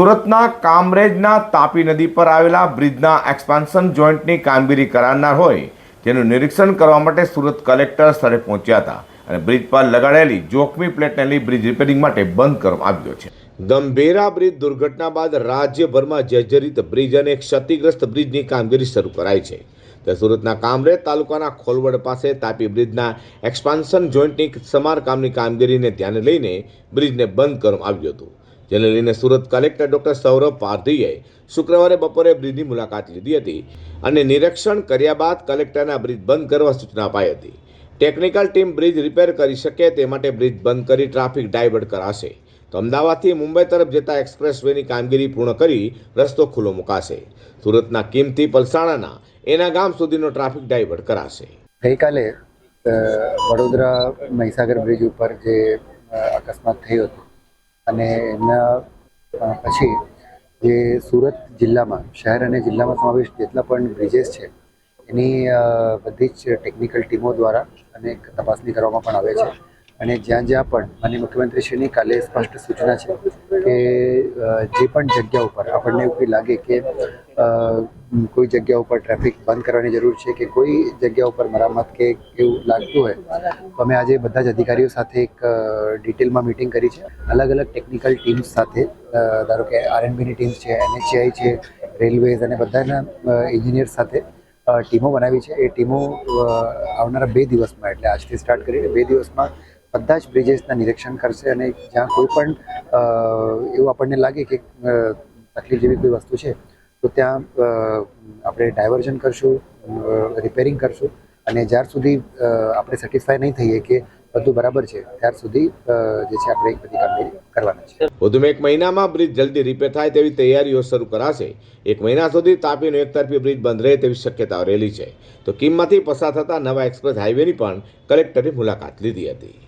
સુરતના કામરેજના તાપી નદી પર આવેલા બ્રિજના એક્સપાન્શન જોઈન્ટની કામગીરી કરારનાર હોય તેનું નિરીક્ષણ કરવા માટે સુરત કલેક્ટર સ્થળે પહોંચ્યા હતા અને બ્રિજ પર લગાડેલી જોખમી પ્લેટને લઈ બ્રિજ રિપેરિંગ માટે બંધ કરવામાં આવ્યો છે. ગંભીરા બ્રિજ દુર્ઘટના બાદ રાજ્યભરમાં જર્જરિત બ્રિજ અને ક્ષતિગ્રસ્ત બ્રિજની કામગીરી શરૂ કરાઈ છે. તે સુરતના કામરેજ તાલુકાના ખોલવડ પાસે તાપી બ્રિજના એક્સપાન્શન જોઈન્ટની સમારકામની કામગીરીને ધ્યાને લઈને બ્રિજને બંધ કરવામાં આવ્યું હતું. જેને લઈને સુરત કલેક્ટર ડોક્ટર સૌરભ પારધીએ શુક્રવારે બપોરે બ્રિજની મુલાકાત લીધી હતી અને નિરીક્ષણ કર્યા બાદ કલેક્ટરના બ્રિજ બંધ કરવા સૂચના અપાઈ હતી. ટેકનિકલ ટીમ બ્રિજ રિપેર કરી શકે તે માટે બ્રિજ બંધ કરી ટ્રાફિક ડાયવર્ટ કરાશે. તો અમદાવાદથી મુંબઈ તરફ જતા એક્સપ્રેસ વેની કામગીરી પૂર્ણ કરી રસ્તો ખુલ્લો મુકાશે. સુરતના કિમથી પલસાણાના એના ગામ સુધીનો ટ્રાફિક ડાયવર્ટ કરાશે. ગઈકાલે વડોદરા મહીસાગર બ્રિજ ઉપર જે અકસ્માત થયો હતો અને એમના પછી જે સુરત જિલ્લામાં, શહેર અને જિલ્લામાં સમાવેશ જેટલા પણ બ્રિજેસ છે, એની બધી જ ટેકનિકલ ટીમો દ્વારા અને તપાસણી કરવામાં પણ આવે છે. અને જ્યાં જ્યાં પણ, માનનીય મુખ્યમંત્રીશ્રીની કાલે સ્પષ્ટ સૂચના છે કે જે પણ જગ્યા ઉપર આપણને એવું લાગે કે કોઈ જગ્યા ઉપર ટ્રાફિક બંધ કરવાની જરૂર છે કે કોઈ જગ્યા ઉપર મરામત કે એવું લાગતું હોય, તો અમે આજે બધા જ અધિકારીઓ સાથે એક ડિટેલમાં મિટિંગ કરી છે. અલગ અલગ ટેકનિકલ ટીમ્સ સાથે ધારો કે આરએનબીની ટીમ્સ છે એનએચઆઈ છે રેલવેઝ અને બધાના એન્જિનિયર્સ સાથે ટીમો બનાવી છે. એ ટીમો આવનારા બે દિવસમાં, એટલે આજથી સ્ટાર્ટ કરીને બે દિવસમાં બધા જ બ્રિજેસના નિરીક્ષણ કરશે અને જ્યાં કોઈ પણ એવું આપણને લાગે કે તકલીફ જેવી કોઈ વસ્તુ છે તો ત્યાં આપણે ડાયવર્ઝન કરશું રિપેરિંગ કરશું અને જ્યાર સુધી આપણે સેટિસ્ફાય નહીં થઈએ કે બધું બરાબર છે, ત્યાર સુધી જે છે આપણે એક બધી કામગીરી કરવાના છે. વધુમાં એક મહિનામાં બ્રિજ જલ્દી રિપેર થાય તેવી તૈયારીઓ શરૂ કરાશે. એક મહિના સુધી તાપીનો એકતરફી બ્રિજ બંધ રહે તેવી શક્યતાઓ રહેલી છે. તો કિંમતથી પસાર થતા નવા એક્સપ્રેસ હાઈવેની પણ કલેક્ટરે મુલાકાત લીધી હતી.